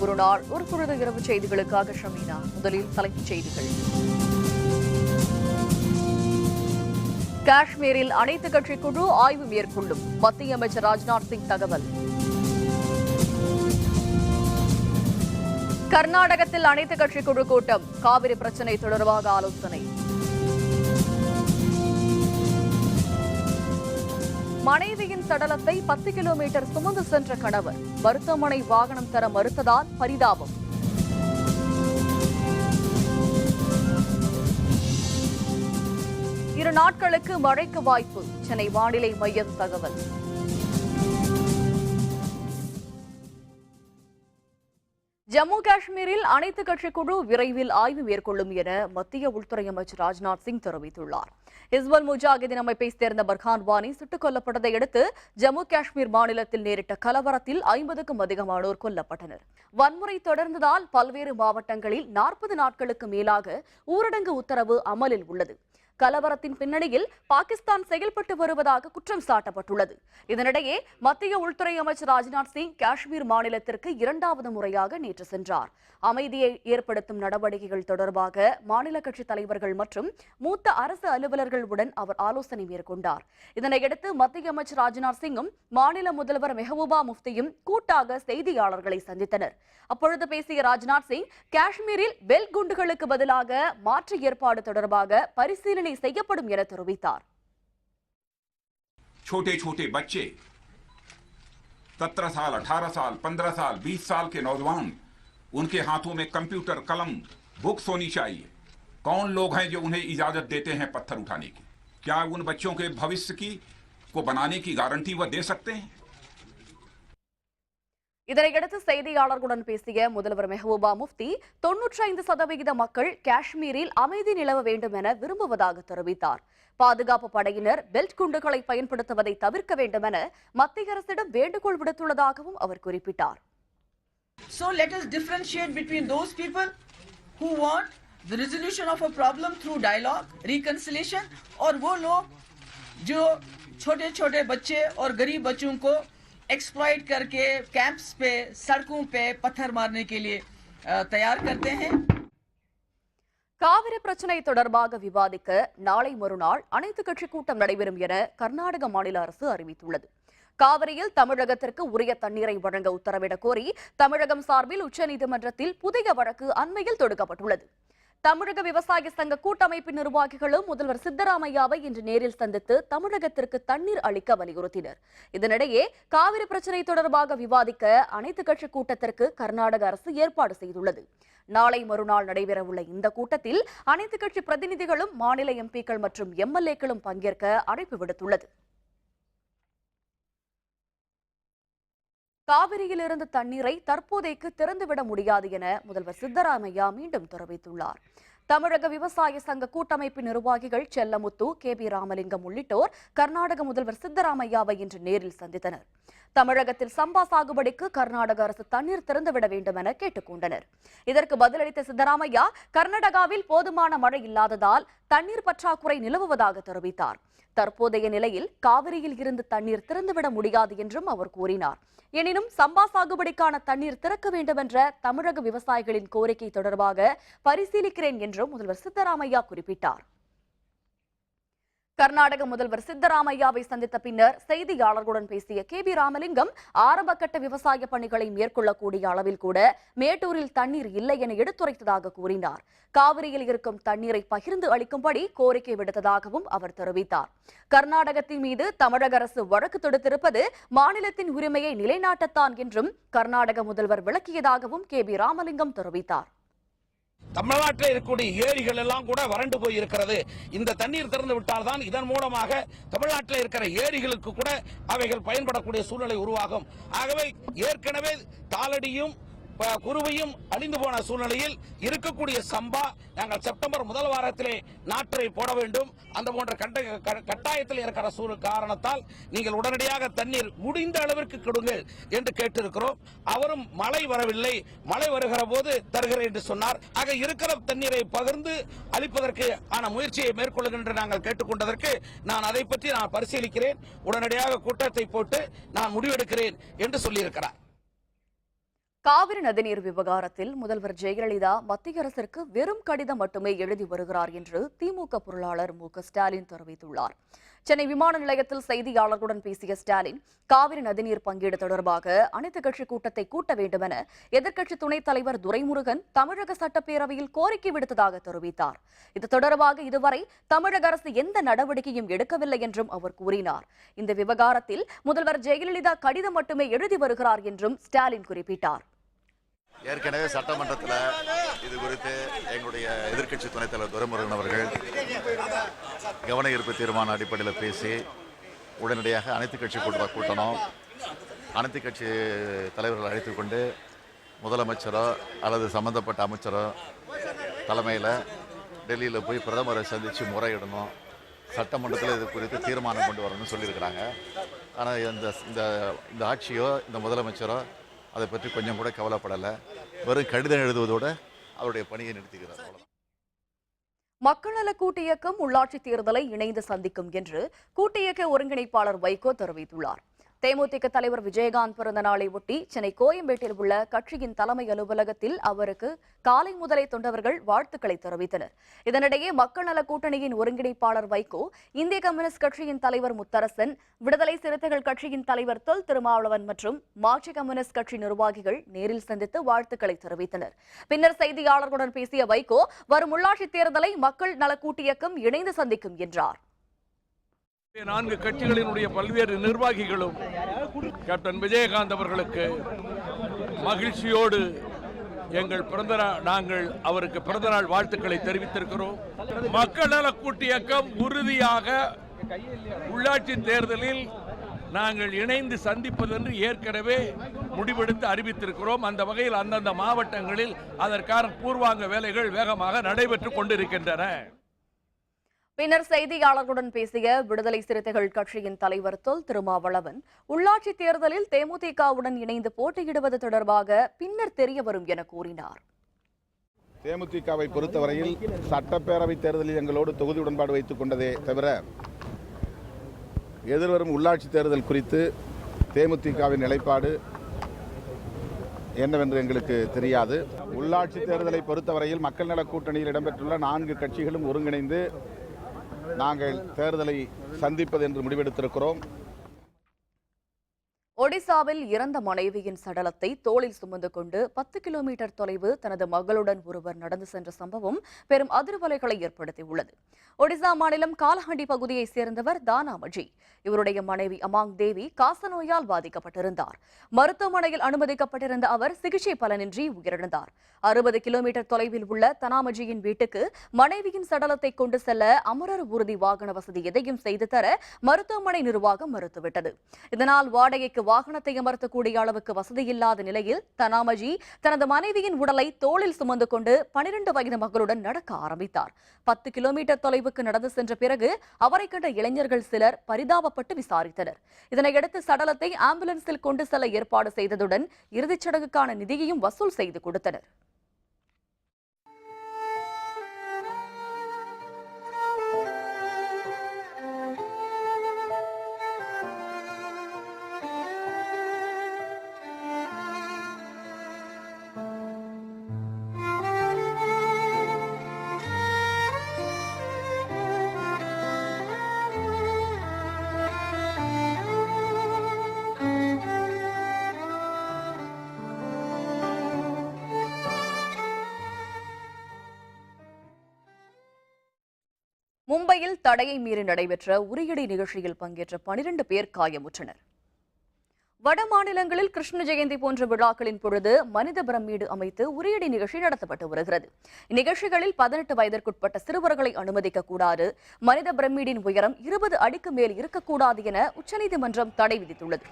ஒரு நாள் ஒரு பொழுது இரவு செய்திகளுக்காக ஷமீனா. முதலில் தலைப்புச் செய்திகள். காஷ்மீரில் அனைத்து கட்சி குழு ஆய்வு மேற்கொள்ளும். மத்திய அமைச்சர் ராஜ்நாத் சிங் தகவல். கர்நாடகத்தில் அனைத்து கட்சி குழு கூட்டம். காவிரி பிரச்சினை தொடர்பாக ஆலோசனை. மனைவியின் சடலத்தை பத்து கிலோமீட்டர் சுமந்து சென்ற கணவர். மருத்துவமனை வாகனம் தர மறுத்ததால் பரிதாபம். இரு நாட்களுக்கு மழைக்கு வாய்ப்பு. சென்னை வானிலை மையம் தகவல். ஜம்மு காஷ்மீரில் அனைத்து கட்சி குழு விரைவில் ஆய்வு மேற்கொள்ளும் என மத்திய உள்துறை அமைச்சர் ராஜ்நாத் சிங் தெரிவித்துள்ளார். ஹிஸ்புல் முஜாஹிதீன் அமைப்பை சேர்ந்த பர்கான் வானி சுட்டுக் கொல்லப்பட்டதை அடுத்து ஜம்மு காஷ்மீர் மாநிலத்தில் நேரிட்ட கலவரத்தில் ஐம்பதுக்கும் அதிகமானோர் கொல்லப்பட்டனர். வன்முறை தொடர்ந்ததால் பல்வேறு மாவட்டங்களில் நாற்பது நாட்களுக்கு மேலாக ஊரடங்கு உத்தரவு அமலில் உள்ளது. கலவரத்தின் பின்னணியில் பாகிஸ்தான் செயல்பட்டு வருவதாக குற்றம் சாட்டப்பட்டுள்ளது. இதனிடையே மத்திய உள்துறை அமைச்சர் ராஜ்நாத் சிங் காஷ்மீர் மாநிலத்திற்கு இரண்டாவது முறையாக நேற்று சென்றார். அமைதியை ஏற்படுத்தும் நடவடிக்கைகள் தொடர்பாக மாநில கட்சித் தலைவர்கள் மற்றும் மூத்த அரசு அலுவலர்களுடன் அவர் ஆலோசனை மேற்கொண்டார். இதனையடுத்து மத்திய அமைச்சர் ராஜ்நாத் சிங்கும் மாநில முதல்வர் மெஹபூபா முஃப்தியும் கூட்டாக செய்தியாளர்களை சந்தித்தனர். அப்பொழுது பேசிய ராஜ்நாத் சிங் காஷ்மீரில் வெல் குண்டுகளுக்கு பதிலாக மாற்று ஏற்பாடு தொடர்பாக பரிசீலனை செய்யப்படும் என தெரிவித்தார் छोटे छोटे बच्चे सत्रह साल अठारह साल पंद्रह साल बीस साल के नौजवान उनके हाथों में कंप्यूटर कलम बुक्स होनी चाहिए कौन लोग हैं जो उन्हें इजाजत देते हैं पत्थर उठाने की क्या उन बच्चों के भविष्य की को बनाने की गारंटी वह दे सकते हैं இதனையடுத்து செய்தியாளர்களுடன் பேசிய முதல்வர் மெஹபூபா முஃப்தி தொன்னூற்றி ஐந்து சதவிகித மக்கள் காஷ்மீரில் அமைதி நிலவ வேண்டும் என விரும்புவதாக தெரிவித்தார் பாதுகாப்பு படையினர் பெல்ட் குண்டுகளை பயன்படுத்துவதை தவிர்க்க வேண்டும் என மத்திய அரசிடம் வேண்டுகோள் விடுத்துள்ளதாகவும் அவர் குறிப்பிட்டார் So let us differentiate between those people who want the resolution of a problem through dialogue, reconciliation और वो लोग जो छोटे छोटे बच्चे और गरीब बच्चों को एक्सप्लॉइट करके कैंप्स पे सड़कों पे पत्थर मारने के लिए अ, तैयार करते हैं காவிரி பிரச்சினை தொடர்பாக விவாதிக்க நாளை மறுநாள் அனைத்து கட்சி கூட்டம் நடைபெறும் என கர்நாடக மாநில அரசு அறிவித்துள்ளது காவிரியில் தமிழகத்திற்கு உரிய தண்ணீரை வழங்க உத்தரவிடக் கோரி தமிழகம் சார்பில் உச்சநீதிமன்றத்தில் புதிய வழக்கு அண்மையில் தொடுக்கப்பட்டுள்ளது தமிழக விவசாய சங்க கூட்டமைப்பின் நிர்வாகிகளும் முதல்வர் சித்தராமையாவை இன்று நேரில் சந்தித்து தமிழகத்திற்கு தண்ணீர் அளிக்க வலியுறுத்தினர். இதனிடையே காவிரி பிரச்சினை தொடர்பாக விவாதிக்க அனைத்து கட்சி கூட்டத்திற்கு கர்நாடக அரசு ஏற்பாடு செய்துள்ளது. நாளை மறுநாள் நடைபெறவுள்ள இந்த கூட்டத்தில் அனைத்து கட்சி பிரதிநிதிகளும் மாநில எம்பிக்கள் மற்றும் எம்எல்ஏக்களும் பங்கேற்க அழைப்பு விடுத்துள்ளது. காவிரியிலிருந்து தண்ணீரை தற்போதைக்கு திறந்துவிட முடியாது என முதல்வர் சித்தராமையா மீண்டும் தெரிவித்துள்ளார். தமிழக விவசாய சங்க கூட்டமைப்பின் நிர்வாகிகள் செல்லமுத்து கே பி ராமலிங்கம் உள்ளிட்டோர் கர்நாடக முதல்வர் சித்தராமையாவை இன்று நேரில் சந்தித்தனர். தமிழகத்தில் சம்பா சாகுபடிக்கு கர்நாடக அரசு தண்ணீர் திறந்துவிட வேண்டும் என கேட்டுக்கொண்டனர் இதற்கு பதிலளித்த சித்தராமையா கர்நாடகாவில் போதுமான மழை இல்லாததால் தண்ணீர் பற்றாக்குறை நிலவுவதாக தெரிவித்தார். தற்போதைய நிலையில் காவிரியில் இருந்து தண்ணீர் திறந்துவிட முடியாது என்றும் அவர் கூறினார். எனினும் சம்பா சாகுபடிக்கான தண்ணீர் திறக்க வேண்டுமென்ற தமிழக விவசாயிகளின் கோரிக்கை தொடர்பாக பரிசீலிக்கிறேன் என்றும் முதல்வர் சித்தராமையா குறிப்பிட்டார். கர்நாடக முதல்வர் சித்தராமையாவை சந்தித்த பின்னர் செய்தியாளர்களுடன் பேசிய கே பி ராமலிங்கம் ஆரம்பகட்ட விவசாய பணிகளை மேற்கொள்ளக்கூடிய அளவில் கூட மேட்டூரில் தண்ணீர் இல்லை என எடுத்துரைத்ததாக கூறினார். காவிரியில் இருக்கும் தண்ணீரை பகிர்ந்து அளிக்கும்படி கோரிக்கை விடுத்ததாகவும் அவர் தெரிவித்தார். கர்நாடகத்தின் மீது தமிழக அரசு வழக்கு தொடுத்திருப்பது மாநிலத்தின் உரிமையை நிலைநாட்டத்தான் என்றும் கர்நாடக முதல்வர் விளக்கியதாகவும் கே பி ராமலிங்கம் தெரிவித்தார். தமிழ்நாட்டில் இருக்கக்கூடிய ஏரிகள் எல்லாம் கூட வறண்டு போய் இருக்கிறது இந்த தண்ணீர் திறந்து விட்டால்தான் இதன் மூலமாக தமிழ்நாட்டில் இருக்கிற ஏரிகளுக்கு கூட அவைகள் பயன்படக்கூடிய சூழ்நிலை உருவாகும். ஆகவே ஏற்கனவே தாளடியும் குருவையும் அழிந்து போன சூழ்நிலையில் இருக்கக்கூடிய சம்பா நாங்கள் செப்டம்பர் முதல் வாரத்திலே நாற்றை போட வேண்டும். அந்த போன்ற கட்ட க- கட்டாயத்தில் இருக்கிற சூழ் காரணத்தால் நீங்கள் உடனடியாக தண்ணீர் முடிந்த அளவிற்கு கொடுங்கள் என்று கேட்டிருக்கிறோம். அவரும் மழை வரவில்லை. மழை வருகிற போது தருகிறேன் என்று சொன்னார். ஆக இருக்கிற தண்ணீரை பகிர்ந்து அளிப்பதற்கு ஆன முயற்சியை மேற்கொள்கின்ற நாங்கள் கேட்டுக்கொண்டதற்கு நான் அதை பற்றி நான் பரிசீலிக்கிறேன். உடனடியாக கூட்டத்தை போட்டு நான் முடிவெடுக்கிறேன் என்று சொல்லியிருக்கிறார். காவிரி நதிநீர் விவகாரத்தில் முதல்வர் ஜெயலலிதா மத்திய அரசிற்கு வெறும் கடிதம் மட்டுமே எழுதி வருகிறார் என்று திமுக பொருளாளர் மு ஸ்டாலின் தெரிவித்துள்ளார். சென்னை விமான நிலையத்தில் செய்தியாளர்களுடன் பேசிய ஸ்டாலின் காவிரி நதிநீர் பங்கீடு தொடர்பாக அனைத்துக் கட்சி கூட்டத்தை கூட்ட வேண்டுமென எதிர்க்கட்சி துணைத் தலைவர் துரைமுருகன் தமிழக சட்டப்பேரவையில் கோரிக்கை விடுத்ததாக தெரிவித்தார். இது தொடர்பாக இதுவரை தமிழக அரசு எந்த நடவடிக்கையும் எடுக்கவில்லை என்றும் அவர் கூறினார். இந்த விவகாரத்தில் முதல்வர் ஜெயலலிதா கடிதம் மட்டுமே எழுதி வருகிறார் என்றும் ஸ்டாலின் குறிப்பிட்டார். ஏற்கனவே சட்டமன்றத்தில் இது குறித்து எங்களுடைய எதிர்க்கட்சி துணைத் தலைவர் துரைமுருகன் அவர்கள் கவன ஈர்ப்பு தீர்மான அடிப்படையில் பேசி உடனடியாக அனைத்து கட்சி கூட்டம் கூட்டணும். அனைத்து கட்சி தலைவர்கள் அழைத்து கொண்டு முதலமைச்சரோ அல்லது சம்பந்தப்பட்ட அமைச்சரோ தலைமையில் டெல்லியில் போய் பிரதமரை சந்தித்து முறையிடணும். சட்டமன்றத்தில் இது குறித்து தீர்மானம் கொண்டு வரணும்னு சொல்லியிருக்கிறாங்க. ஆனால் இந்த இந்த இந்த ஆட்சியோ இந்த முதலமைச்சரோ அதை பற்றி கொஞ்சம் கூட கவலைப்படலை. வெறும் கடிதம் எழுதுவதோடு அவருடைய பணியை நிறுத்துகிறார் மக்கள் நல கூட்டு இயக்கம் உள்ளாட்சி தேர்தலை இணைந்து சந்திக்கும் என்று கூட்டு இயக்க ஒருங்கிணைப்பாளர் வைகோ தெரிவித்துள்ளார். தேமுதிக தலைவர் விஜயகாந்த் பிறந்த நாளை ஒட்டி சென்னை கோயம்பேட்டில் உள்ள கட்சியின் தலைமை அலுவலகத்தில் அவருக்கு காலை முதலே தொண்டவர்கள் வாழ்த்துக்களை தெரிவித்தனர். இதனிடையே மக்கள் நல கூட்டணியின் ஒருங்கிணைப்பாளர் வைகோ இந்திய கம்யூனிஸ்ட் கட்சியின் தலைவர் முத்தரசன் விடுதலை சிறுத்தைகள் கட்சியின் தலைவர் தொல் திருமாவளவன் மற்றும் மாற்றி கம்யூனிஸ்ட் கட்சி நிர்வாகிகள் நேரில் சந்தித்து வாழ்த்துக்களை தெரிவித்தனர். பின்னர் செய்தியாளர்களுடன் பேசிய வைகோ வரும் உள்ளாட்சித் தேர்தலை மக்கள் நல கூட்டியக்கம் இணைந்து சந்திக்கும் என்றார். நான்கு கட்சிகளினுடைய பல்வேறு நிர்வாகிகளும் கேப்டன் விஜயகாந்த் அவர்களுக்கு மகிழ்ச்சியோடு எங்கள் பிறந்த நாங்கள் அவருக்கு பிறந்தநாள் வாழ்த்துக்களை தெரிவித்திருக்கிறோம். மக்கள் நல கூட்டு இயக்கம் உறுதியாக உள்ளாட்சி தேர்தலில் நாங்கள் இணைந்து சந்திப்பதென்று ஏற்கனவே முடிவெடுத்து அறிவித்திருக்கிறோம். அந்த வகையில் அந்தந்த மாவட்டங்களில் அதற்கான பூர்வாங்க வேலைகள் வேகமாக நடைபெற்றுக் கொண்டிருக்கின்றன. பின்னர் செய்தியாளர்களுடன் பேசிய விடுதலை சிறுத்தைகள் கட்சியின் தலைவர் தொல் திருமாவளவன் உள்ளாட்சி தேர்தலில் தேமுதிகவுடன் இணைந்து போட்டியிடுவது தொடர்பாக பின்னர் தெரிய வரும் என கூறினார். தேமுதிகவை பொறுத்தவரையில் சட்டப்பேரவை தேர்தலில் எங்களோடு தொகுதி உடன்பாடு வைத்துக் கொண்டதே தவிர எதிர்வரும் உள்ளாட்சி தேர்தல் குறித்து தேமுதிகவின் நிலைப்பாடு என்னவென்று எங்களுக்கு தெரியாது. உள்ளாட்சி தேர்தலை பொறுத்தவரையில் மக்கள் நல கூட்டணியில் இடம்பெற்றுள்ள நான்கு கட்சிகளும் ஒருங்கிணைந்து நாங்கள் தேர்தலை சந்திப்பது என்று முடிவெடுத்திருக்கிறோம். ஒடிசாவில் இறந்த மனைவியின் சடலத்தை தோளில் சுமந்து கொண்டு பத்து கிலோமீட்டர் தொலைவு தனது மகளுடன் ஒருவர் நடந்து சென்ற சம்பவம் பெரும் அதிர்வலைகளை ஏற்படுத்தியுள்ளது. ஒடிசா மாநிலம் காலஹண்டி பகுதியைச் சேர்ந்தவர் தானாமஜி. இவருடைய மனைவி அமாங் தேவி காசநோயால் பாதிக்கப்பட்டிருந்தார். மருத்துவமனையில் அனுமதிக்கப்பட்டிருந்த அவர் சிகிச்சை பலனின்றி உயிரிழந்தார். அறுபது கிலோமீட்டர் தொலைவில் உள்ள தனாமஜியின் வீட்டுக்கு மனைவியின் சடலத்தை கொண்டு செல்ல அமரர் ஊர்தி வாகன வசதி எதையும் செய்து தர மருத்துவமனை நிர்வாகம் மறுத்துவிட்டது. இதனால் வாடகைக்கு வாகனத்தை அமர்த்தக்கூடிய அளவுக்கு வசதி இல்லாத நிலையில் தனாமஜி தனது மனைவியின் உடலை தோளில் சுமந்து கொண்டு பனிரெண்டு வயது மகளுடன் நடக்க ஆரம்பித்தார். பத்து கிலோமீட்டர் தொலைவுக்கு நடந்து சென்ற பிறகு அவரை கண்ட இளைஞர்கள் சிலர் பரிதாபப்பட்டு விசாரித்தனர். இதனையடுத்து சடலத்தை ஆம்புலன்ஸில் கொண்டு செல்ல ஏற்பாடு செய்ததுடன் இறுதிச் சடங்குக்கான நிதியையும் வசூல் செய்து கொடுத்தனர். மும்பையில் தடையை மீறி நடைபெற்ற உரியடி நிகழ்ச்சியில் பங்கேற்ற பனிரெண்டு பேர் காயமுற்றனர். வட மாநிலங்களில் கிருஷ்ண ஜெயந்தி போன்ற விழாக்களின் பொழுது மனித பிரமீடு அமைத்து உரியடி நிகழ்ச்சி நடத்தப்பட்டு வருகிறது. இந்நிகழ்ச்சிகளில் பதினெட்டு வயதிற்குட்பட்ட சிறுவர்களை அனுமதிக்க கூடாது. மனித பிரமீடின் உயரம் இருபது அடிக்கு மேல் இருக்கக்கூடாது என உச்சநீதிமன்றம் தடை விதித்துள்ளது.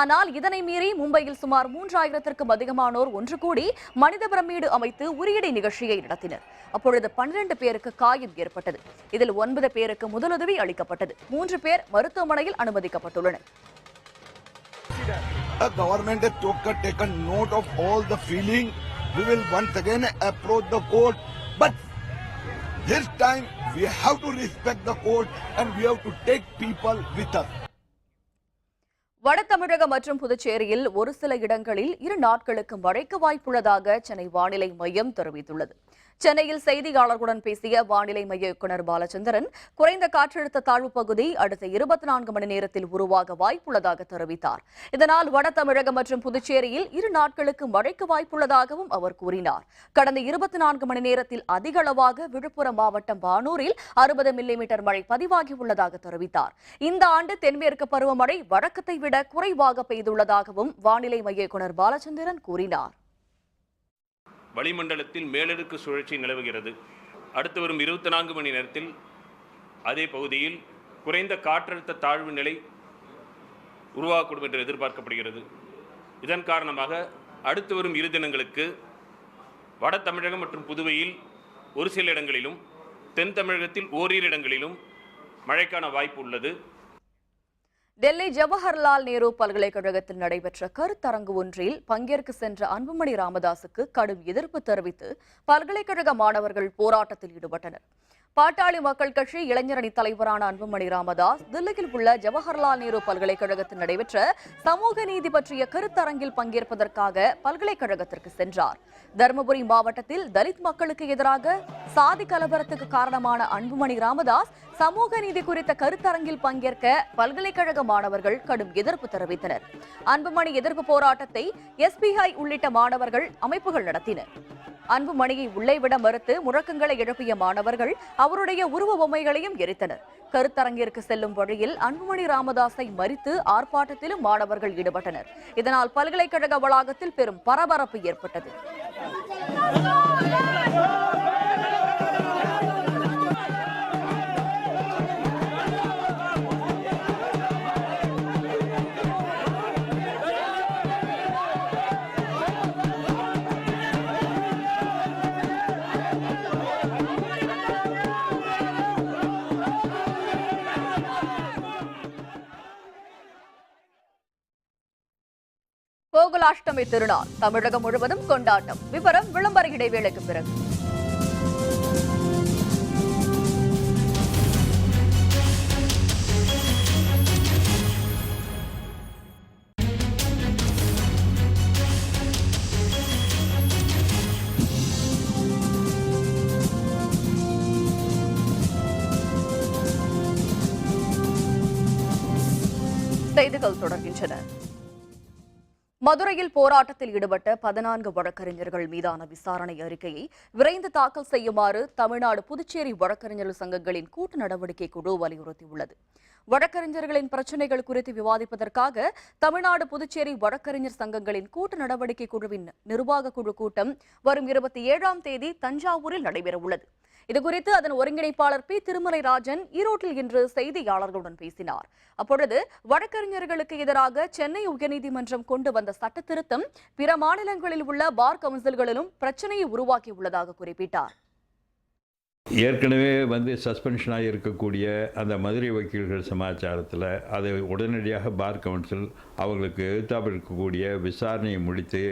ஆனால் இதனை மீறி மும்பையில் சுமார் மூன்றாயிரத்திற்கும் அதிகமானோர் ஒன்று கூடி மனித பிரமீடு அமைத்து உரியடி நிகழ்ச்சியை நடத்தினர். அப்பொழுது பன்னிரண்டு பேருக்கு காயம் ஏற்பட்டது. இதில் ஒன்பது பேருக்கு முதலுதவி அளிக்கப்பட்டது. மூன்று பேர் மருத்துவமனையில் அனுமதிக்கப்பட்டுள்ளனர். The government has took, taken note of all the feeling. We will once again approach the court, but this time we have to respect the court and we have to take people with us. வட தமிழகம் மற்றும் புதுச்சேரியில் ஒரு சில இடங்களில் இரு நாட்களுக்கு மழைக்கு வாய்ப்புள்ளதாக சென்னை வானிலை மையம் தெரிவித்துள்ளது சென்னையில் செய்தியாளர்களுடன் பேசிய வானிலை மைய இயக்குநர் பாலச்சந்திரன் குறைந்த காற்றழுத்த தாழ்வு பகுதி அடுத்த இருபத்தி நான்கு மணி நேரத்தில் உருவாக வாய்ப்புள்ளதாக தெரிவித்தார். இதனால் வட தமிழகம் மற்றும் புதுச்சேரியில் இரு நாட்களுக்கு மழைக்கு வாய்ப்புள்ளதாகவும் அவர் கூறினார். கடந்த இருபத்தி நான்கு மணி நேரத்தில் அதிக அளவாக விழுப்புரம் மாவட்டம் வானூரில் அறுபது மில்லிமீட்டர் மழை பதிவாகியுள்ளதாக தெரிவித்தார். இந்த ஆண்டு தென்மேற்கு பருவமழை வழக்கத்தை விட குறைவாக பெய்துள்ளதாகவும் வானிலை மைய இயக்குநர் பாலச்சந்திரன் கூறினார். வளிமண்டலத்தில் மேலடுக்கு சுழற்சி நிலவுகிறது. அடுத்து வரும் இருபத்தி நான்கு மணி நேரத்தில் அதே பகுதியில் குறைந்த காற்றழுத்த தாழ்வு நிலை உருவாகக்கூடும் என்று எதிர்பார்க்கப்படுகிறது. இதன் காரணமாக அடுத்து வரும் இரு தினங்களுக்கு வட தமிழகம் மற்றும் புதுவையில் ஒரு சில இடங்களிலும் தென் தமிழகத்தில் ஓரிரு இடங்களிலும் மழைக்கான வாய்ப்பு உள்ளது. டெல்லி ஜவஹர்லால் நேரு பல்கலைக்கழகத்தில் நடைபெற்ற கருத்தரங்கு ஒன்றில் பங்கேற்க சென்ற அன்புமணி ராமதாசுக்கு கடும் எதிர்ப்பு தெரிவித்து பல்கலைக்கழக மாணவர்கள் போராட்டத்தில் ஈடுபட்டனர். பாட்டாளி மக்கள் கட்சி இளைஞரணி தலைவரான அன்புமணி ராமதாஸ் தில்லியில் உள்ள ஜவஹர்லால் நேரு பல்கலைக்கழகத்தில் நடைபெற்ற சமூக நீதி பற்றிய கருத்தரங்கில் பங்கேற்பதற்காக பல்கலைக்கழகத்திற்கு சென்றார். தருமபுரி மாவட்டத்தில் தலித் மக்களுக்கு எதிராக சாதி கலவரத்துக்கு காரணமான அன்புமணி ராமதாஸ் சமூக நீதி குறித்த கருத்தரங்கில் பங்கேற்க பல்கலைக்கழக மாணவர்கள் கடும் எதிர்ப்பு தெரிவித்தனர். அன்புமணி எதிர்ப்பு போராட்டத்தை எஸ்பிஐ உள்ளிட்ட மாணவர்கள் அமைப்புகள் நடத்தினர். அன்புமணியை உள்ளே விட மறுத்து முழக்கங்களை எழுப்பிய மாணவர்கள் அவருடைய உருவ பொம்மைகளையும் எரித்தனர். கருத்தரங்கிற்கு செல்லும் வழியில் அன்புமணி ராமதாஸை மறித்து ஆர்ப்பாட்டத்திலும் மாணவர்கள் ஈடுபட்டனர். இதனால் பல்கலைக்கழக வளாகத்தில் பெரும் பரபரப்பு ஏற்பட்டது. கோகுலாஷ்டமி திருநாள். தமிழகம் முழுவதும் கொண்டாட்டம். விவரம் விளம்பர இடைவேளைக்கு பிறகு. செய்திகள் தொடர்கின்றன. மதுரையில் போராட்டத்தில் ஈடுபட்ட பதினான்கு வழக்கறிஞர்கள் மீதான விசாரணை அறிக்கையை விரைந்து தாக்கல் செய்யுமாறு தமிழ்நாடு புதுச்சேரி வழக்கறிஞர்கள் சங்கங்களின் கூட்டு நடவடிக்கை குழு வலியுறுத்தியுள்ளது. வழக்கறிஞர்களின் பிரச்சினைகள் குறித்து விவாதிப்பதற்காக தமிழ்நாடு புதுச்சேரி வழக்கறிஞர் சங்கங்களின் கூட்டு நடவடிக்கை குழுவின் நிர்வாக குழு கூட்டம் வரும் இருபத்தி ஏழாம் தேதி தஞ்சாவூரில் நடைபெறவுள்ளது. இதுகுறித்து அதன் ஒருங்கிணைப்பாளர் பி. திருமலை ராஜன் ஈரோட்டில் இன்று செய்தியாளர்களுடன் பேசினார். அப்பொழுது வழக்கறிஞர்களுக்கு எதிராக சென்னை உயர்நீதிமன்றம் கொண்டு வந்த சட்ட திருத்தம் பிற மாநிலங்களில் உள்ள பார் கவுன்சில்களிலும் பிரச்சனையை உருவாக்கியுள்ளதாக குறிப்பிட்டார். ஏற்கனவே வந்து சஸ்பென்ஷனாக இருக்கக்கூடிய அந்த மதுரை வக்கீல்கள் சமாச்சாரத்தில் அதை உடனடியாக பார் கவுன்சில் அவர்களுக்கு எதிர்த்தாப்பு இருக்கக்கூடிய விசாரணையை முடித்து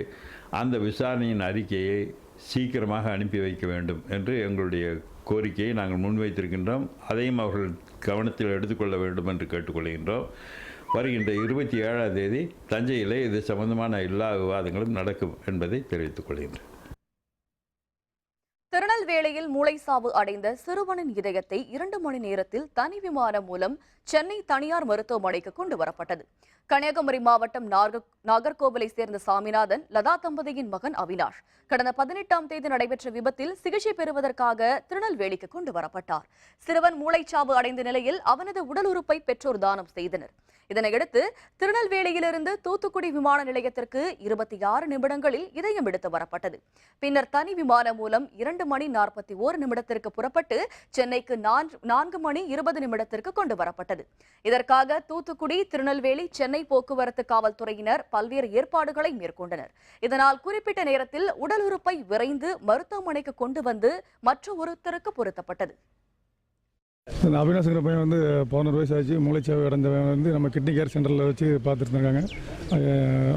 அந்த விசாரணையின் அறிக்கையை சீக்கிரமாக அனுப்பி வைக்க வேண்டும் என்று எங்களுடைய கோரிக்கையை நாங்கள் முன்வைத்திருக்கின்றோம். அதையும் அவர்கள் கவனத்தில் எடுத்துக்கொள்ள வேண்டும் என்று கேட்டுக்கொள்கின்றோம். வருகின்ற இருபத்தி ஏழாம் தேதி தஞ்சையில் இது சம்பந்தமான எல்லா விவாதங்களும் நடக்கும் என்பதை தெரிவித்துக் கொள்கின்றேன். திருநெல்வேலியில் மூளைசாவு அடைந்த சிறுவனின் இதயத்தை இரண்டு மணி நேரத்தில் தனி விமானம் மூலம் சென்னை தனியார் மருத்துவமனைக்கு கொண்டு வரப்பட்டது. கன்னியாகுமரி மாவட்டம் நாகர்கோவிலை சேர்ந்த சாமிநாதன் லதா தம்பதியின் மகன் அவினாஷ். கடந்த பதினெட்டாம் தேதி நடைபெற்ற விபத்தில் சிகிச்சை பெறுவதற்காக திருநெல்வேலிக்கு கொண்டு வரப்பட்டார். சிறுவன் மூளைச்சாவு அடைந்த நிலையில் அவனது உடல் உறுப்பை பெற்றோர் தானம் செய்தனர். இதனையடுத்து திருநெல்வேலியிலிருந்து தூத்துக்குடி விமான நிலையத்திற்கு இருபத்தி ஆறு நிமிடங்களில் இதயம் எடுத்து வரப்பட்டது. பின்னர் தனி விமானம் மூலம் இரண்டு இரண்டு மணி நாற்பத்தி ஓரு நிமிடத்திற்கு புறப்பட்டு சென்னைக்கு நான்கு- நான்கு மணி இருபது நிமிடத்திற்கு கொண்டு வரப்பட்டது. இதற்காக தூத்துக்குடி திருநெல்வேலி சென்னை போக்குவரத்து காவல்துறையினர் பல்வேறு ஏற்பாடுகளை மேற்கொண்டனர். இதனால் குறிப்பிட்ட நேரத்தில் உடல் உறுப்பை விரைந்து மருத்துவமனைக்கு கொண்டு வந்து மற்ற ஒருத்தருக்கு பொருத்தப்பட்டது. இந்த அவினாசுங்கிற பையன் வந்து பதினோரு வயசு ஆச்சு மூளைச்சாவை அடைஞ்சவன் வந்து நம்ம கிட்னி கேர் சென்டரில் வச்சு பார்த்துட்டு இருக்காங்க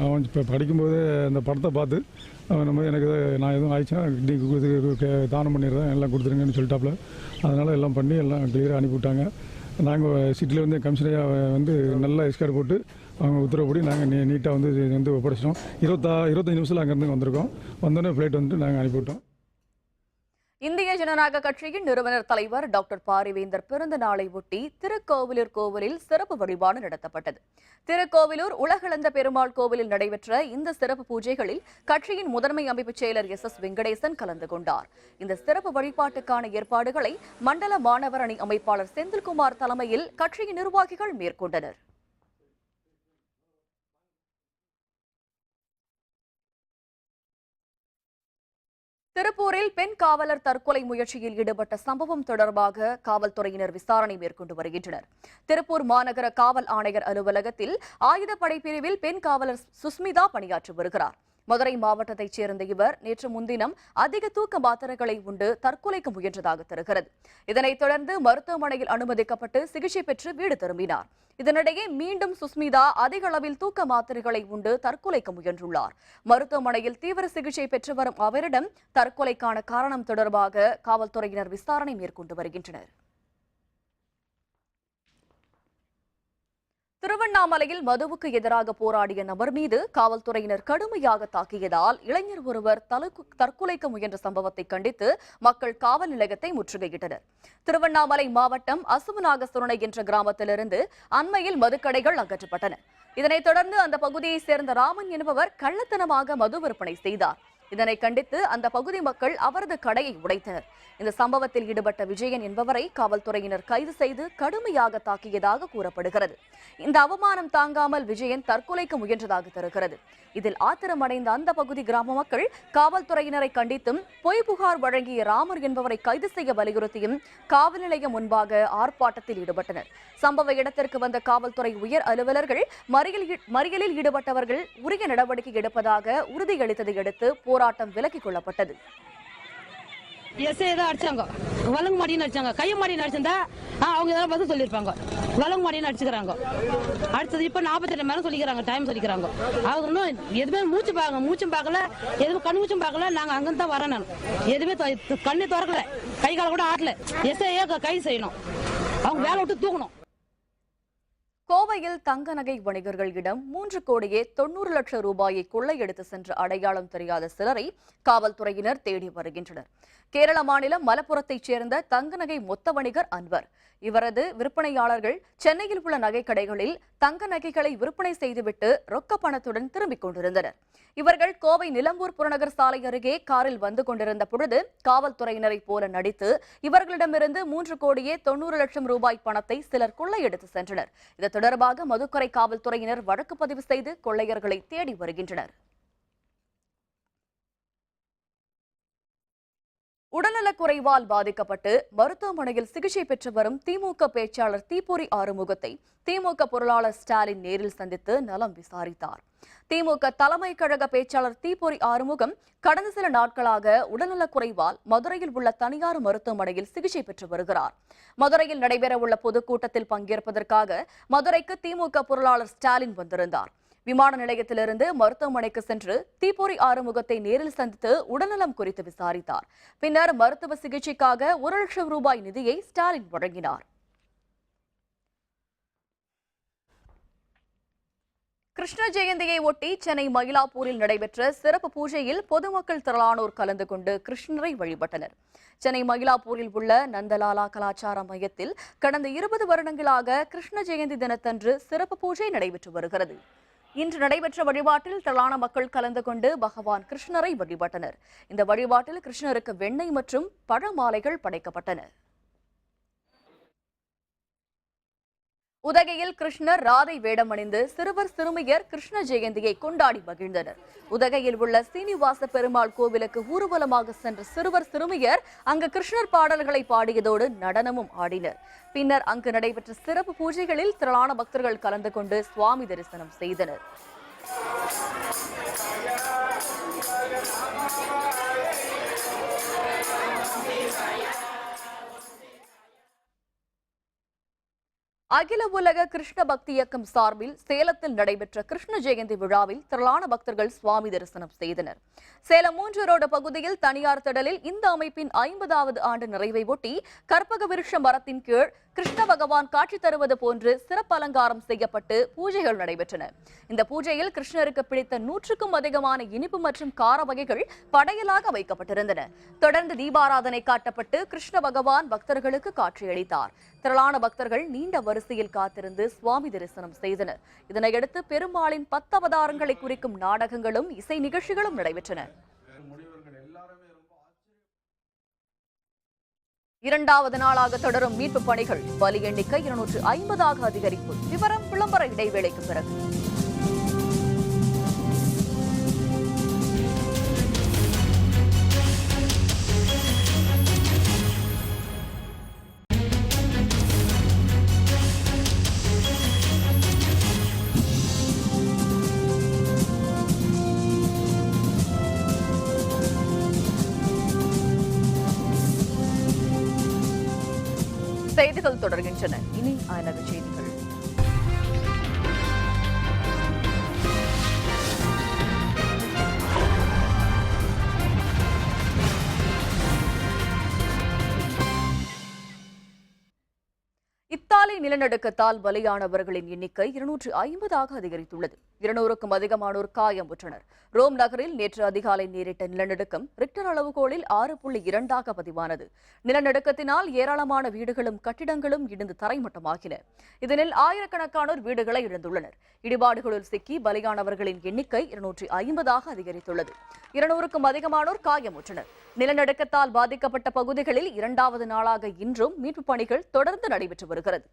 அவன் இப்போ படிக்கும்போது அந்த படத்தை பார்த்து அவன் நம்ம எனக்கு நான் எதுவும் ஆயிடுச்சா கிட்னி கொடுத்து தானம் பண்ணிடுறேன் எல்லாம் கொடுத்துருங்கன்னு சொல்லிட்டாப்புல அதனால் எல்லாம் பண்ணி எல்லாம் கிளியராக அனுப்பிவிட்டாங்க. நாங்கள் சிட்டியில் வந்து கமிஷனராக வந்து நல்லா எஸ்கார்ட் போட்டு அவங்க உத்தரவுப்படி நாங்கள் நீ நீட்டாக வந்து வந்து ஒப்படைச்சிட்டோம். இருபத்தா இருபத்தஞ்சு நிமிஷத்தில் அங்கேருந்து வந்திருக்கோம். வந்தோடனே ஃப்ளைட் வந்துட்டு நாங்கள் அனுப்பிவிட்டோம். இந்திய ஜனநாயக கட்சியின் நிறுவனர் தலைவர் டாக்டர் பாரிவேந்தர் பிறந்த நாளை ஒட்டி திருக்கோவிலூர் கோவிலில் சிறப்பு வழிபாடு நடத்தப்பட்டது. திருக்கோவிலூர் உலகளந்த பெருமாள் கோவிலில் நடைபெற்ற இந்த சிறப்பு பூஜைகளில் கட்சியின் முதன்மை அமைப்பு செயலர் எஸ் எஸ் வெங்கடேசன் கலந்து கொண்டார். இந்த சிறப்பு வழிபாட்டுக்கான ஏற்பாடுகளை மண்டல மாணவர் அணி அமைப்பாளர் செந்தில்குமார் தலைமையில் கட்சியின் நிர்வாகிகள் மேற்கொண்டனர். திருப்பூரில் பெண் காவலர் தற்கொலை முயற்சியில் ஈடுபட்ட சம்பவம் தொடர்பாக காவல்துறையினர் விசாரணை மேற்கொண்டு வருகின்றனர். திருப்பூர் மாநகர காவல் ஆணையர் அலுவலகத்தில் ஆயுதப்படை பிரிவில் பெண் காவலர் சுஸ்மிதா பணியாற்றி வருகிறார். மதுரை மாவட்டத்தைச் சேர்ந்த இவர் நேற்று முன்தினம் அதிக தூக்க மாத்திரைகளை உண்டு தற்கொலைக்கு முயன்றதாக தெரிகிறது. இதனைத் தொடர்ந்து மருத்துவமனையில் அனுமதிக்கப்பட்டு சிகிச்சை பெற்று வீடு திரும்பினார். இதனிடையே மீண்டும் சுஸ்மிதா அதிக அளவில் தூக்க மாத்திரைகளை உண்டு தற்கொலைக்கு முயன்றுள்ளார். மருத்துவமனையில் தீவிர சிகிச்சை பெற்று வரும் அவரிடம் தற்கொலைக்கான காரணம் தொடர்பாக காவல்துறையினர் விசாரணை மேற்கொண்டு வருகின்றனர். திருவண்ணாமலையில் மதுவுக்கு எதிராக போராடிய நபர் மீது காவல்துறையினர் கடுமையாக தாக்கியதால் இளைஞர் ஒருவர் தலுக்கு- முயன்ற சம்பவத்தை கண்டித்து மக்கள் காவல் நிலையத்தை முற்றுகையிட்டனர். திருவண்ணாமலை மாவட்டம் அசுமநாகசுரணை என்ற கிராமத்திலிருந்து அண்மையில் மதுக்கடைகள் அகற்றப்பட்டன. இதனைத் தொடர்ந்து அந்த பகுதியைச் சேர்ந்த ராமன் என்பவர் கள்ளத்தனமாக மது விற்பனை செய்தார். இதனை கண்டித்து அந்த பகுதி மக்கள் அவரது கடையை உடைத்தனர். இந்த சம்பவத்தில் ஈடுபட்ட விஜயன் என்பவரை காவல்துறையினர் கைது செய்து கடுமையாக தாக்கியதாக கூறப்படுகிறது. இந்த அவமானம் தாங்காமல் விஜயன் தற்கொலைக்கு முயன்றதாக தெரிகிறது. இதில் ஆத்திரமடைந்த அந்த பகுதி கிராம மக்கள் காவல்துறையினரை கண்டித்தும் பொய் புகார் வழங்கிய ராமர் என்பவரை கைது செய்ய வலியுறுத்தியும் காவல் நிலையம் முன்பாக ஆர்ப்பாட்டத்தில் ஈடுபட்டனர். சம்பவ இடத்திற்கு வந்த காவல்துறை உயர் அலுவலர்கள் மறியல் ஈ- மறியலில் ஈடுபட்டவர்கள் உரிய நடவடிக்கை எடுப்பதாக உறுதியளித்ததை அடுத்து போராட்டம் விலக்கிக் கொள்ளப்பட்டது. எஸ்ஐ தான் அடிச்சாங்க. வலங்கு மாடின்னு அடிச்சாங்க. கைய மாடின்னு அடிச்சிருந்தா ஆ, அவங்க ஏதாவது பதில் சொல்லியிருப்பாங்க. வலங்கு மாடின்னு அடிச்சுக்கிறாங்க. அடுத்தது இப்போ நாற்பத்தெட்டு மேலே சொல்லிக்கிறாங்க டைம் சொல்லிக்கிறாங்க. அவங்க இன்னும் எதுவுமே மூச்சு பார்க்க மூச்சும் பார்க்கல எதுவும் கண் மூச்சும் பார்க்கல. நாங்கள் அங்கிருந்து தான் வரேன் நான். எதுவுமே கண்ணு திறக்கல. கை கால கூட ஆட்டல. எஸ்ஐயே கை செய்யணும். அவங்க வேலை விட்டு தூக்கணும் கோவையில் தங்க நகை வணிகர்களிடம் மூன்று கோடியே தொண்ணூறு லட்சம் ரூபாயை கொள்ளையடித்து சென்று அடையாளம் தெரியாத சிலரை காவல்துறையினர் தேடி வருகின்றனர். கேரள மாநிலம் மலப்புரத்தைச் சேர்ந்த தங்க நகை மொத்த வணிகர் அன்வர். இவரது விற்பனையாளர்கள் சென்னையில் உள்ள நகைக் கடைகளில் தங்க நகைகளை விற்பனை செய்துவிட்டு ரொக்க பணத்துடன் திரும்பிக் கொண்டிருந்தனர். இவர்கள் கோவை நிலம்பூர் புறநகர் சாலை அருகே காரில் வந்து கொண்டிருந்த பொழுது காவல்துறையினரைப் போல நடித்து இவர்களிடமிருந்து மூன்று கோடியே தொண்ணூறு லட்சம் ரூபாய் பணத்தை சிலர் கொள்ளையடித்து சென்றனர். இது தொடர்பாக மதுக்கரை காவல்துறையினர் வழக்கு பதிவு செய்து கொள்ளையர்களை தேடி வருகின்றனர். உடல்நலக் குறைவால் பாதிக்கப்பட்டு மருத்துவமனையில் சிகிச்சை பெற்று வரும் திமுக பேச்சாளர் தீப்பொறி ஆறுமுகத்தை திமுக பொருளாளர் ஸ்டாலின் நேரில் சந்தித்து நலம் விசாரித்தார். திமுக தலைமை கழக பேச்சாளர் தீப்பொறி ஆறுமுகம் கடந்த சில நாட்களாக உடல்நலக் குறைவால் மதுரையில் உள்ள தனியார் மருத்துவமனையில் சிகிச்சை பெற்று வருகிறார். மதுரையில் நடைபெறவுள்ள பொதுக்கூட்டத்தில் பங்கேற்பதற்காக மதுரைக்கு திமுக பொருளாளர் ஸ்டாலின் வந்திருந்தார். விமான நிலையத்திலிருந்து மருத்துவமனைக்கு சென்று தீப்பொறி ஆறுமுகத்தை நேரில் சந்தித்து உடல்நலம் குறித்து விசாரித்தார். பின்னர் மருத்துவ சிகிச்சைக்காக ஒரு லட்சம் ரூபாய் நிதியை ஸ்டாலின் வழங்கினார். கிருஷ்ண ஜெயந்தியை ஒட்டி சென்னை மயிலாப்பூரில் நடைபெற்ற சிறப்பு பூஜையில் பொதுமக்கள் திரளானோர் கலந்து கொண்டு கிருஷ்ணரை வழிபட்டனர். சென்னை மயிலாப்பூரில் உள்ள நந்தலாலா கலாச்சார மையத்தில் கடந்த இருபது வருடங்களாக கிருஷ்ண ஜெயந்தி தினத்தன்று சிறப்பு பூஜை நடைபெற்று வருகிறது. இன்று நடைபெற்ற வழிபாட்டில் திரளான மக்கள் கலந்து கொண்டு பகவான் கிருஷ்ணரை வழிபட்டனர். இந்த வழிபாட்டில் கிருஷ்ணருக்கு வெண்ணெய் மற்றும் பழ மாலைகள் படைக்கப்பட்டன. உதகையில் கிருஷ்ணர் ராதை வேடம் அணிந்து சிறுவர் சிறுமியர் கிருஷ்ண ஜெயந்தியை கொண்டாடி மகிழ்ந்தனர். உதகையில் உள்ள சீனிவாச பெருமாள் கோவிலுக்கு ஊர்வலமாக சென்ற சிறுவர் சிறுமியர் அங்கு கிருஷ்ணர் பாடல்களை பாடியதோடு நடனமும் ஆடினர். பின்னர் அங்கு நடைபெற்ற சிறப்பு பூஜைகளில் திரளான பக்தர்கள் கலந்து கொண்டு சுவாமி தரிசனம் செய்தனர். அகில உலக கிருஷ்ண பக்தி இயக்கம் சார்பில் சேலத்தில் நடைபெற்ற கிருஷ்ண ஜெயந்தி விழாவில் திரளான பக்தர்கள் சுவாமி தரிசனம் செய்தனர். சேலம் மூன்று ரோடு பகுதியில் தனியார் திடலில் இந்த அமைப்பின் ஐம்பதாவது ஆண்டு நிறைவை ஒட்டி கற்பக விருஷ மரத்தின் கீழ் கிருஷ்ண பகவான் காட்சி தருவது போன்று சிறப்பு அலங்காரம் செய்யப்பட்டு பூஜைகள் நடைபெற்றன. இந்த பூஜையில் கிருஷ்ணருக்கு பிடித்த நூற்றுக்கும் அதிகமான இனிப்பு மற்றும் கார வகைகள் படையலாக வைக்கப்பட்டிருந்தன. தொடர்ந்து தீபாராதனை காட்டப்பட்டு கிருஷ்ண பகவான் பக்தர்களுக்கு காட்சியளித்தார். திரளான பக்தர்கள் நீண்ட வரிசையில் காத்திருந்து சுவாமி தரிசனம் செய்தனர். இதனையடுத்து பெருமாளின் பத்தவதாரங்களை குறிக்கும் நாடகங்களும் இசை நிகழ்ச்சிகளும் நடைபெற்றன. இரண்டாவது நாளாக தொடரும் மீட்பு பணிகள். பலி எண்ணிக்கை இருநூற்று ஐம்பதாக அதிகரிப்பு. விவரம் விளம்பர இடைவேளைக்கு பிறகு. நிலநடுக்கத்தால் பலியானவர்களின் எண்ணிக்கை இருநூற்று ஐம்பதாக அதிகரித்துள்ளது. இருநூறுக்கும் அதிகமானோர் காயமுற்றனர். ரோம் நகரில் நேற்று அதிகாலை நேரிட்ட நிலநடுக்கம் ரிக்டர் அளவுகோலில் ஆறு புள்ளி இரண்டாக பதிவானது. நிலநடுக்கத்தினால் ஏராளமான வீடுகளும் கட்டிடங்களும் இடிந்து தரைமட்டமாகின. இதனில் ஆயிரக்கணக்கானோர் வீடுகளை இழந்துள்ளனர். இடிபாடுகளில் சிக்கி பலியானவர்களின் எண்ணிக்கை இருநூற்றி ஐம்பதாக அதிகரித்துள்ளது. இருநூறுக்கும் அதிகமானோர் காயமுற்றனர். நிலநடுக்கத்தால் பாதிக்கப்பட்ட பகுதிகளில் இரண்டாவது நாளாக இன்றும் மீட்புப் பணிகள் தொடர்ந்து நடைபெற்று வருகிறது.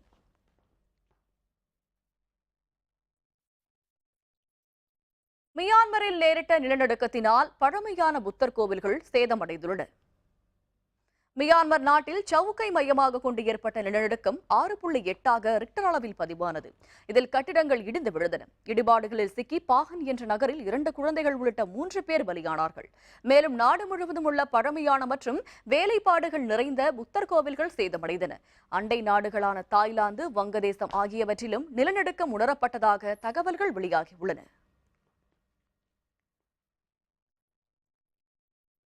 மியான்மரில் நேரிட்ட நிலநடுக்கத்தினால் பழமையான புத்தர் கோவில்கள் சேதமடைந்துள்ளன. மியான்மர் நாட்டில் சவுக்கை மையமாக கொண்டு ஏற்பட்ட நிலநடுக்கம் ஆறு புள்ளி எட்டாக ரிக்டர் அளவில் பதிவானது. இதில் கட்டிடங்கள் இடிந்து விழுந்தன. இடிபாடுகளில் சிக்கி பாகன் என்ற நகரில் இரண்டு குழந்தைகள் உள்ளிட்ட மூன்று பேர் பலியானார்கள். மேலும் நாடு முழுவதும் உள்ள பழமையான மற்றும் வேலைப்பாடுகள் நிறைந்த புத்தர் கோவில்கள் சேதமடைந்தன. அண்டை நாடுகளான தாய்லாந்து வங்கதேசம் ஆகியவற்றிலும் நிலநடுக்கம் உணரப்பட்டதாக தகவல்கள் வெளியாகியுள்ளன.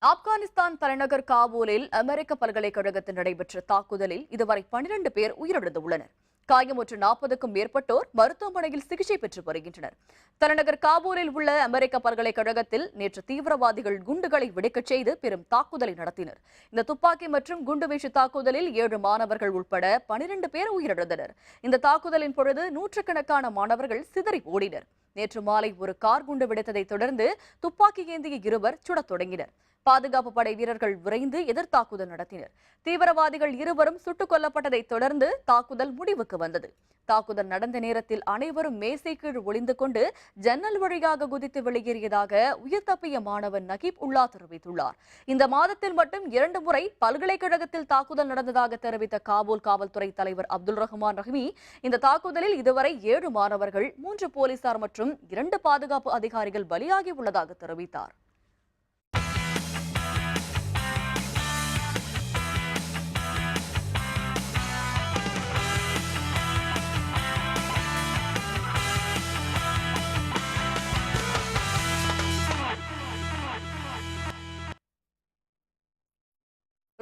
ஆப்கானிஸ்தான் தலைநகர் காபூலில் அமெரிக்க பல்கலைக்கழகத்தில் நடைபெற்ற தாக்குதலில் இதுவரை பனிரெண்டு பேர் உயிரிழந்துள்ளனர். காயமுற்ற நாற்பதுக்கும் மேற்பட்டோர் மருத்துவமனையில் சிகிச்சை பெற்று வருகின்றனர். தலைநகர் காபூலில் உள்ள அமெரிக்க பல்கலைக்கழகத்தில் நேற்று தீவிரவாதிகள் குண்டுகளை வெடிக்கச் செய்து பெரும் தாக்குதலை நடத்தினர். இந்த துப்பாக்கி மற்றும் குண்டுவீச்சு தாக்குதலில் ஏழு மாணவர்கள் உட்பட பனிரண்டு பேர் உயிரிழந்தனர். இந்த தாக்குதலின் பொழுது நூற்றுக்கணக்கான மாணவர்கள் சிதறி ஓடினர். நேற்று மாலை ஒரு கார் குண்டு வெடித்ததைத் தொடர்ந்து துப்பாக்கி ஏந்திய இருவர் சுடத் தொடங்கினர். பாதுகாப்பு படை வீரர்கள் விரைந்து எதிர்த்தாக்குதல் நடத்தினர். தீவிரவாதிகள் இருவரும் சுட்டுக் கொல்லப்பட்டதை தொடர்ந்து தாக்குதல் முடிவுக்கு வந்தது. தாக்குதல் நடந்த நேரத்தில் அனைவரும் மேசை கீழ் ஒளிந்து கொண்டு ஜன்னல் வழியாக குதித்து வெளியேறியதாக உயிர் தப்பிய மாணவன் நகீப் உல்லா தெரிவித்துள்ளார். இந்த மாதத்தில் மட்டும் இரண்டு முறை பல்கலைக்கழகத்தில் தாக்குதல் நடந்ததாக தெரிவித்த காபூல் காவல்துறை தலைவர் அப்துல் ரஹ்மான் ரஹ்மி இந்த தாக்குதலில் இதுவரை ஏழு மாணவர்கள் மூன்று போலீசார் மற்றும் இரண்டு பாதுகாப்பு அதிகாரிகள் பலியாகி உள்ளதாக தெரிவித்தார்.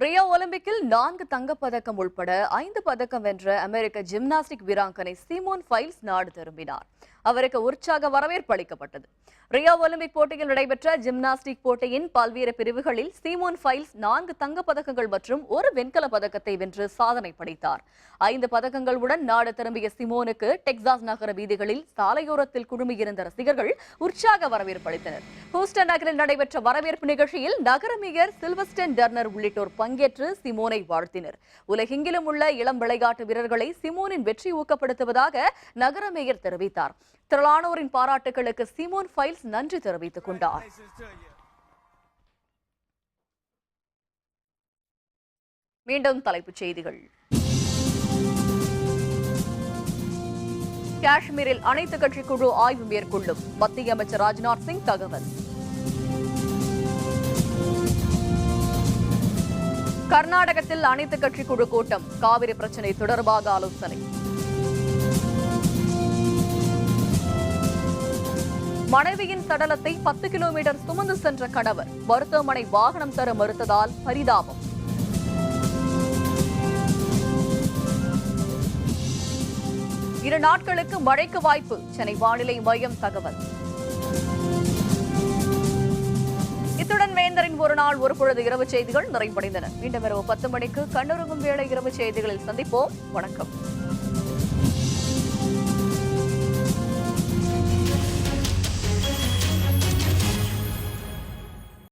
ரியோ ஒலிம்பிக்கில் நான்கு தங்கப்பதக்கம் உள்பட ஐந்து பதக்கம் வென்ற அமெரிக்க ஜிம்னாஸ்டிக் வீராங்கனை சிமோன் ஃபைல்ஸ் நாடு திரும்பினார். அவருக்கு உற்சாக வரவேற்பு அளிக்கப்பட்டது. ரியோ ஒலிம்பிக் போட்டியில் நடைபெற்ற ஜிம்னாஸ்டிக் போட்டியின் பல்வேறு பிரிவுகளில் சீமோன் ஃபைல்ஸ் நான்கு தங்கப் பதக்கங்கள் மற்றும் ஒரு வெண்கல பதக்கத்தை வென்று சாதனை படைத்தார். ஐந்து பதக்கங்களுடன் நாடு திரும்பிய சிமோனுக்கு டெக்சாஸ் நகர வீதிகளில் சாலையோரத்தில் குழுமியிருந்த ரசிகர்கள் உற்சாக வரவேற்பு அளித்தனர். ஹூஸ்டன் நகரில் நடைபெற்ற வரவேற்பு நிகழ்ச்சியில் நகர மேயர் சில்வஸ்டன் டர்னர் உள்ளிட்டோர் பங்கேற்று சிமோனை வாழ்த்தினர். உலகெங்கிலும் உள்ள இளம் விளையாட்டு வீரர்களை சிமோனின் வெற்றி ஊக்கப்படுத்துவதாக நகர மேயர் தெரிவித்தார். திரளானோரின் பாராட்டுகளுக்கு சிமோன் ஃபைல்ஸ் நன்றி தெரிவித்துக் கொண்டார். மீண்டும் தலைப்புச் செய்திகள். காஷ்மீரில் அனைத்து கட்சி குழு ஆய்வு மேற்கொள்ளும். மத்திய அமைச்சர் ராஜ்நாத் சிங் தகவல். கர்நாடகத்தில் அனைத்து கட்சி குழு கூட்டம். காவிரி பிரச்சினை தொடர்பாக ஆலோசனை. மனைவியின் சடலத்தை பத்து கிலோமீட்டர் சுமந்து சென்ற கணவர். மருத்துவமனை வாகனம் தர மறுத்ததால் பரிதாபம். இரு நாட்களுக்கு மழைக்கு வாய்ப்பு. சென்னை வானிலை மையம் தகவல். இத்துடன் வேந்தரின் ஒரு நாள் ஒரு பொழுது இரவு செய்திகள் நிறைவடைந்தன. மீண்டும் இரவு பத்து மணிக்கு கண்ணுறங்கும் வேளை இரவு செய்திகளில் சந்திப்போம். வணக்கம்.